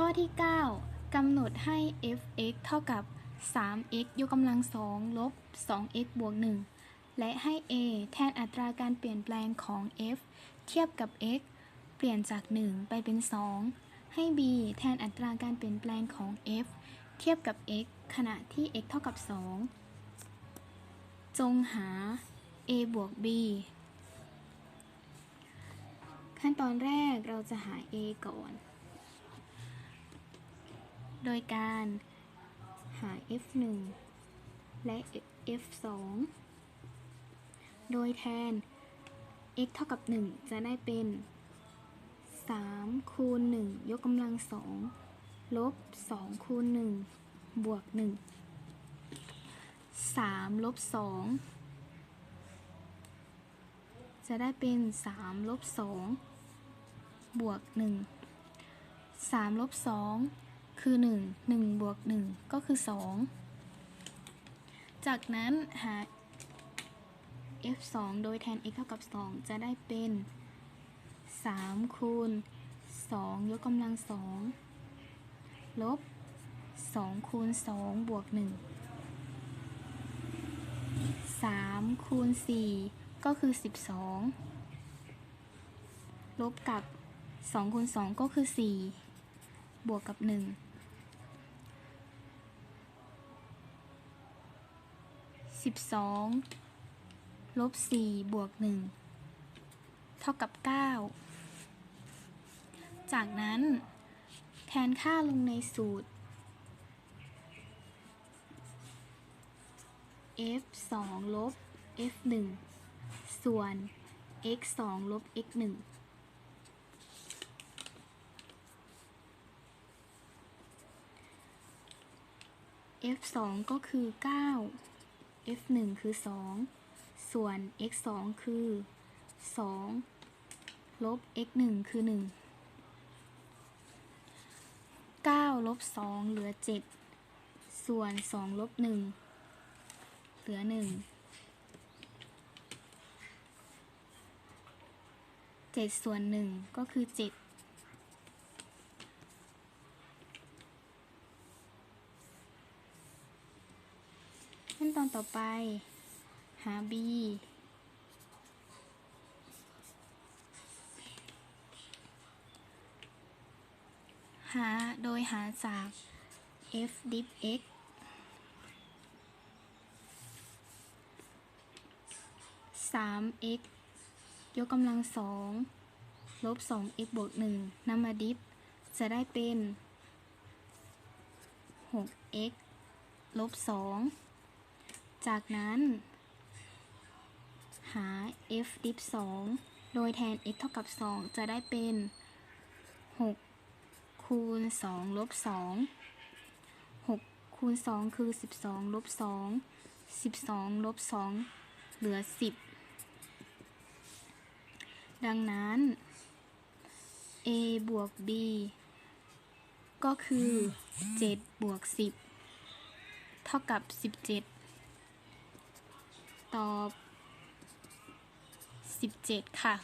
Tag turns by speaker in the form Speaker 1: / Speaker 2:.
Speaker 1: ข้อที่ 9กำหนดให้ f(x) เท่ากับ 3x ยกกำลัง2ลบ 2x บวก 1 และให้ a แทนอัตราการเปลี่ยนแปลงของ f เทียบกับ x เปลี่ยนจาก 1 ไปเป็น 2 ให้ b แทนอัตราการเปลี่ยนแปลงของ f เทียบกับ x ขณะที่ x เท่ากับ 2 จงหา a บวก b ขั้นตอนแรกเราจะหา a ก่อน โดยการหา f1 และ f2 โดยแทน x เท่ากับ 1 จะได้เป็น 3 คูณ 1 ยกกำลัง 2 ลบ 2 คูณ 1 บวก 1 3 ลบ 2 จะได้เป็น 3 ลบ 2 บวก 1 3 ลบ 2 คือ 1 1บวก1ก็คือ 2 จากนั้นหา f 2โดยแทน x เท่ากับ 2 จะได้เป็น 3 คูณ 2 ยกกำลัง 2 ลบ 2 คูณ 2 บวก 1 3 คูณ 4 ก็คือ 12 ลบกับ 2 คูณ 2 ก็คือ 4 บวกกับ 1 12ลบ4บวก1เท่ากับ 9 จากนั้น แทนค่าลงในสูตร f 2ลบ f 1ส่วน x 2ลบ x 1 f 2ก็คือ9 f f1 คือ 2 ส่วน x 2 คือ 2 ลบ x 1 คือ 1 9 ลบ 2 เหลือ 7 ส่วน 2 ลบ 1 เหลือ 1 7 ส่วน 1 ก็คือ 7 ขั้นตอนต่อไป หา b หาโดยหาจาก f div x 3 x ยกกำลัง2ลบ2 x บวก1นำมาดิฟจะได้เป็น6 x ลบ2 จากนั้นหา f div 2โดยแทน x เท่ากับ 2 จะได้เป็น 6 คูณ 2 ลบ 2 6 คูณ 2 คือ 12 ลบ 2 12 ลบ 2 เหลือ 10 ดังนั้น a บวก b ก็คือ 7 บวก 10 เท่ากับ 17 ตอบ 17 ค่ะ